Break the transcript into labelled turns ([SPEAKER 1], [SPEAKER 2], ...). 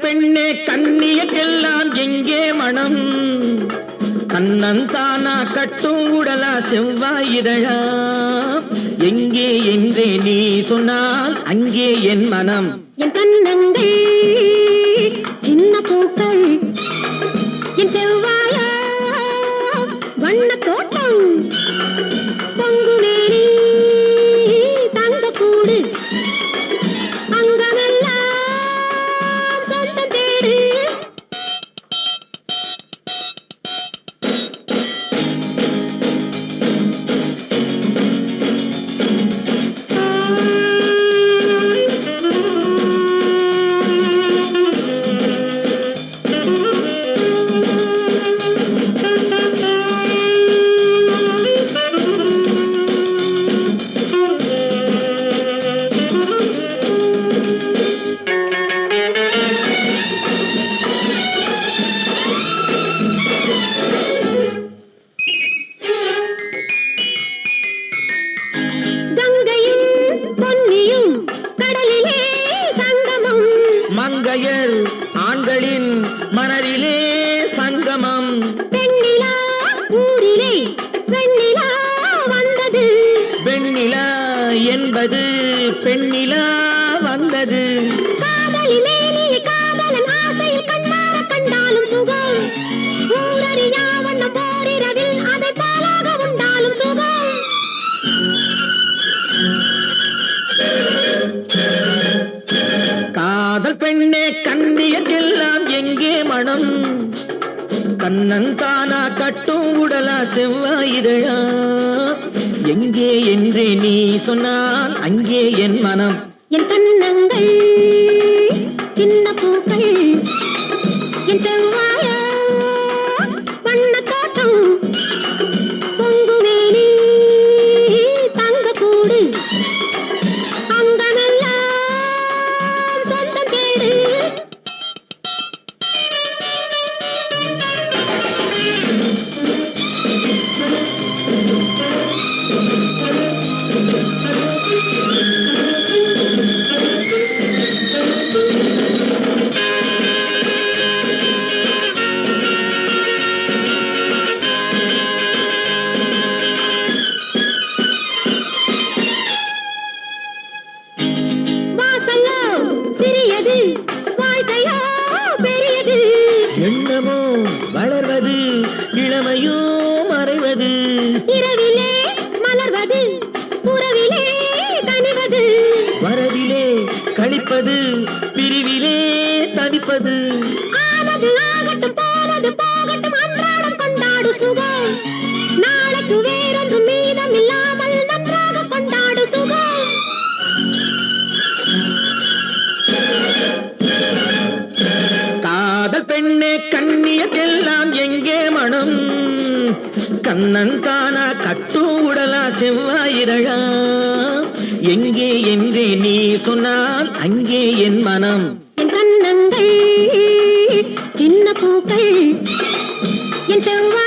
[SPEAKER 1] பெண்ணே கண்ணியக்கெல்லாம் எங்கே மனம்? கண்ணன் கட்டும் உடலா செவ்வாயிதழா எங்கே என்றே நீ சொன்னால் அங்கே என் மனம்.
[SPEAKER 2] என் கண்ணங்கள் சின்ன பூக்கள் என் செவ்வாய
[SPEAKER 1] மங்கையர் ஆண்களின் மணலிலே சங்கமம்.
[SPEAKER 2] பெண்ணிலா ஊரிலே வெண்ணிலா வந்தது.
[SPEAKER 1] பெண்ணிலா என்பது பெண்ணிலா வந்தது. பெண்ணே கண்ணியக்கெல்லாம் எங்கே மனம்? கண்ணன் தானா கட்டும் உடலா செவ்வாயிரழா எங்கே என்றே நீ சொன்னால் அங்கே என் மனம்.
[SPEAKER 2] என் கண்ணங்கள் சின்ன பூக்கள் என் செவ்வாய் சிறியது வாழ்க்கையோ பெரியது.
[SPEAKER 1] எண்ணமோ வளர்வது இளமையோ மறைவது.
[SPEAKER 2] இரவிலே மலர்வது உறவிலே கனிவது
[SPEAKER 1] வரவிலே கழிப்பது பிரிவிலே தவிப்பது
[SPEAKER 2] ஆனது ஆகட்டும் போனது போகட்டும் அன்றாடம் கொண்டாடு சுகம்.
[SPEAKER 1] கண்ணன் தானா கட்டும் உடலா செவ்வாயிரழா எங்கே எங்கே நீ சொன்னால் அங்கே என் மனம்.
[SPEAKER 2] என் கண்ணங்கள் சின்ன பூக்கள் என் செவ்வாய்